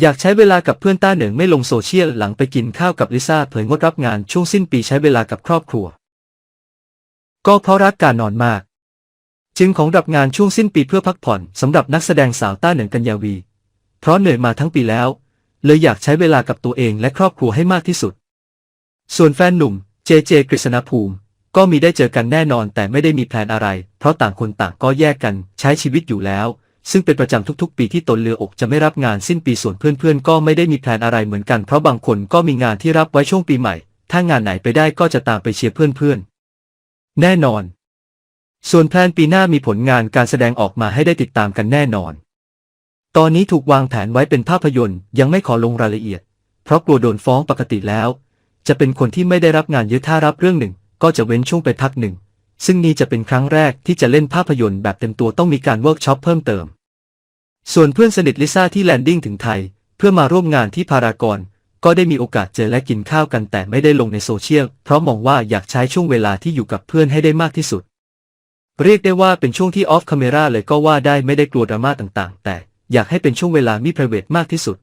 อยากใช้เวลากับเพื่อนต้าเหนิงไม่ลงโซเชียลหลังไปกินข้าวกับลิซ่าเผยงดรับงานช่วงสิ้นปีใช้เวลากับครอบครัว ก็เพราะรักการนอนมาก จึงของรับงานช่วงสิ้นปีเพื่อพักผ่อนสำหรับนักแสดงสาวต้าเหนิงกัญญาวี เพราะเหนื่อยมาทั้งปีแล้ว เลยอยากใช้เวลากับตัวเองและครอบครัวให้มากที่สุด ส่วนแฟนหนุ่มเจเจกฤษณภูมิ ก็มีได้เจอกันแน่นอนแต่ไม่ได้มีแพลนอะไร เพราะต่างคนต่างก็แยกกันใช้ชีวิตอยู่แล้ว ซึ่งเป็นประจำทุกๆ ปีที่ตนเรืออกจะไม่รับงานสิ้นปีส่วนเพื่อนๆ ก็ไม่ได้มีแพลนอะไรเหมือนกันเพราะบางคนก็มีงานที่รับไว้ช่วงปีใหม่ ถ้างานไหนไปได้ก็จะตามไปเชียร์เพื่อนๆ แน่นอน ส่วนแพลนปีหน้ามีผลงานการแสดงออกมาให้ได้ติดตามกันแน่นอน ตอนนี้ถูกวางแผนไว้เป็นภาพยนตร์ยังไม่ขอลงรายละเอียด เพราะกลัวโดนฟ้องปกติแล้ว จะเป็นคนที่ไม่ได้รับงานเยอะถ้ารับเรื่องหนึ่ง ก็จะเว้นช่วงไปพักหนึ่ง ซึ่งนี่จะเป็นครั้งแรกที่จะเล่นภาพยนตร์แบบเต็มตัวต้องมีการเวิร์กช็อปเพิ่มเติม ส่วนเพื่อนสนิทลิซ่าที่แลนดิ้งถึงไทย เพื่อมาร่วมงานที่พารากอนก็ได้มีโอกาสเจอและกินข้าวกันแต่ไม่ได้ลงในโซเชียล เพราะมองว่าอยากใช้ช่วงเวลาที่อยู่กับเพื่อนให้ได้มากที่สุด เรียกได้ว่าเป็นช่วงที่ออฟคาเมราเลยก็ว่าได้ไม่ได้กลัวดราม่าต่างๆ แต่อยากให้เป็นช่วงเวลามี p r i v a t มากที่สุด